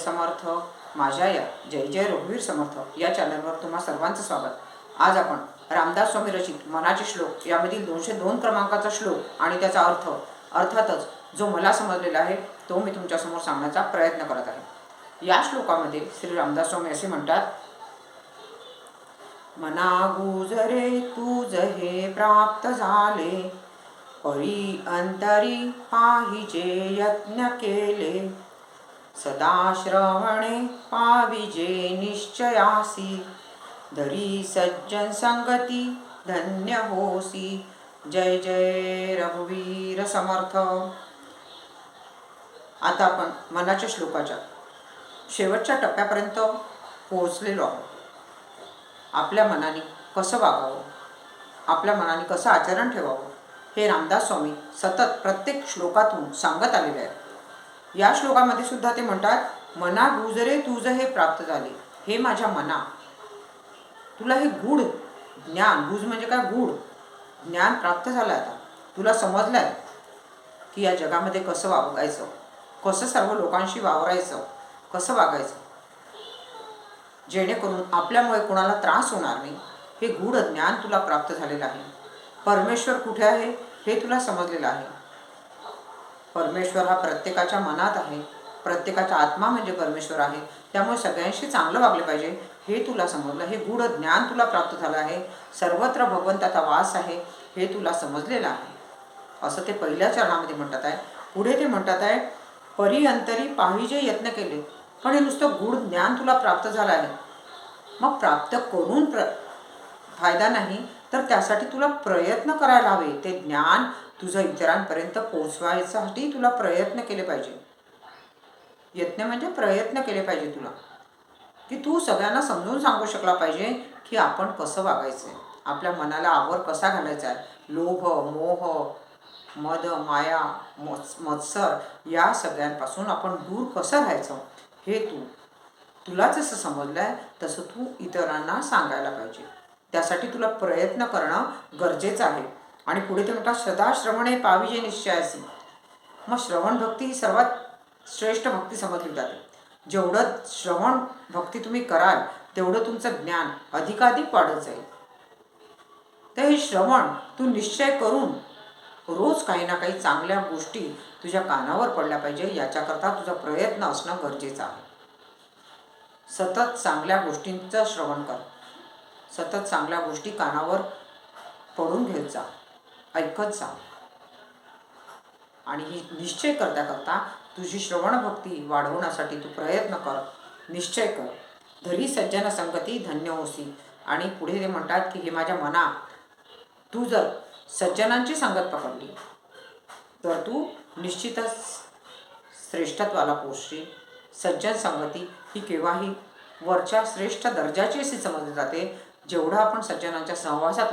समर्थ माझ्या या जय जय रघुवीर समर्थ या चॅनलवर तुम्हा सर्वांचं स्वागत. आज आपण रामदास स्वामी रचित मनाचे श्लोक यामधील दोनशे दोन क्रमांकाचा श्लोक आणि त्याचा अर्थ अर्थातच जो मला समजलेला आहे तो मी तुमच्यासमोर सांगण्याचा प्रयत्न करत आहे. या श्लोकामध्ये श्री रामदास स्वामी असे म्हणतात मना गुजरे तुझ हे प्राप्त झाले परी अंतरी पाहिजे यत्न केले सदाश्रवणे पाविजे निश्चयासी। धरी सज्जन संगती धन्य होसी। जय जय रघुवीर समर्थ। आता आपण मनाच्या श्लोकाच्या शेवटच्या टप्प्यापर्यंत पोहोचलेलो आहोत. आपल्या मनाने कसं वागावं? आपल्या मनाने कसं आचरण ठेवावं? हे रामदास स्वामी सतत प्रत्येक श्लोकातून सांगत आलेले आहे या श्लोकामध्ये सुद्धा ते म्हणतात मना गुजरे तुझ हे प्राप्त झाले. हे माझ्या मना. तुला हे गूढ ज्ञान गुज म्हणजे काय गूढ? ज्ञान प्राप्त झालं आता. तुला समजलं आहे की या जगामध्ये कसं वागायचं? कसं सर्व लोकांशी वावरायचं? कसं वागायचं? जेणेकरून आपल्यामुळे कोणाला त्रास होणार नाही. हे गूढ ज्ञान तुला प्राप्त झालेलं आहे. परमेश्वर कुठे आहे? हे तुला समजलेलं आहे. परमेश्वर हा प्रत्येकाच्या मनात आहे. प्रत्येकाचा आत्मा म्हणजे परमेश्वर आहे. त्यामुळे सगळ्यांशी चांगलं वागलं पाहिजे. हे तुला समजलं. हे गूढ ज्ञान तुला प्राप्त झालं आहे. सर्वत्र भगवंताचा वास आहे. हे तुला समजलेलं आहे. असं ते पहिल्या चरणामध्ये म्हणतात आहे. पुढे ते म्हणतात आहे परिअंतरी पाहिजे यत्न केले पण हे नुसतं गूढ ज्ञान तुला प्राप्त झालं आहे. मग प्राप्त करून प्र फायदा नाही तर त्यासाठी तुला प्रयत्न करायला हवे. ते ज्ञान तुझं इतरांपर्यंत पोचवायसाठी तुला प्रयत्न केले पाहिजे. यत्न म्हणजे प्रयत्न केले पाहिजे तुला. की तू सगळ्यांना समजून सांगू शकला पाहिजे की आपण कसं वागायचं आहे आपल्या मनाला आवर कसा घालायचा? आहे लोभ मोह मद माया मत्स मत्सर या सगळ्यांपासून आपण दूर कसं राहायचं? हे तू तुला जसं समजलं आहे तसं तू इतरांना सांगायला पाहिजे. त्यासाठी तुला प्रयत्न करणं गरजेचं आहे. आणि पुढे ते म्हणतात सदा श्रवणे पाविजे निश्चयासी मग श्रवण भक्ती ही सर्वात श्रेष्ठ भक्ती समजली जाते. जेवढं श्रवण भक्ती तुम्ही कराल तेवढं तुमचं ज्ञान अधिकाधिक वाढत जाईल. तर हे श्रवण तू निश्चय करून रोज काही ना काही चांगल्या गोष्टी तुझ्या कानावर पडल्या पाहिजे याच्याकरता तुझा प्रयत्न असणं गरजेचं आहे. सतत चांगल्या गोष्टींचं श्रवण कर. सतत चांगल्या गोष्टी कानावर पडून घेत जा. ऐकत जा. आणि ही निश्चय करता करता तुझी श्रवण भक्ती वाढवण्यासाठी तू प्रयत्न कर. निश्चय कर. धरी सज्जन संगती धन्य होसी. आणि पुढे ते म्हणतात की हे माझ्या मना तू जर सज्जनांची संगत पकडली तर तू निश्चितच श्रेष्ठत्वाला पोचशील. सज्जन संगती ही केव्हाही वरच्या श्रेष्ठ दर्जाची अशी समजली जाते जेवढं आपण सज्जनांच्या सहवासात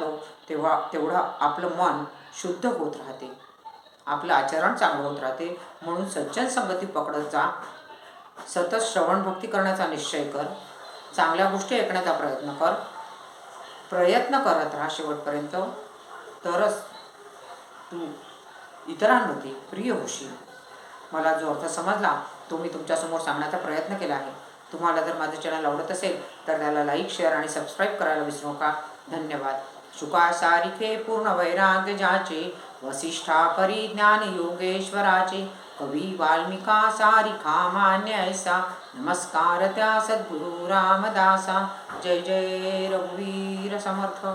तेव्हा तेवढं आपलं मन शुद्ध होत राहते. आपलं आचरण चांगलं होत राहते. म्हणून सज्जन संगती पकडत जा सतत श्रवण भक्ती करण्याचा निश्चय कर. चांगल्या गोष्टी ऐकण्याचा प्रयत्न कर. प्रयत्न करत राहा शेवटपर्यंत. तरच तू इतरांमध्ये प्रिय होशील. मला जो अर्थ समजला तो मी तुमच्यासमोर सांगण्याचा प्रयत्न केला आहे. तुम्हाला जर माझं चॅनल आवडत असेल तर त्याला लाईक शेअर आणि सबस्क्राईब करायला विसरू नका. धन्यवाद. शुका सारिखे पूर्ण वैराग्य जाचे वसिष्ठा परिज्ञान योगेश्वराचे कवी वाल्मिका सारिखा मान्य ऐसा नमस्कार त्या सद्गुरु रामदासा जय जय रघुवीर समर्थ.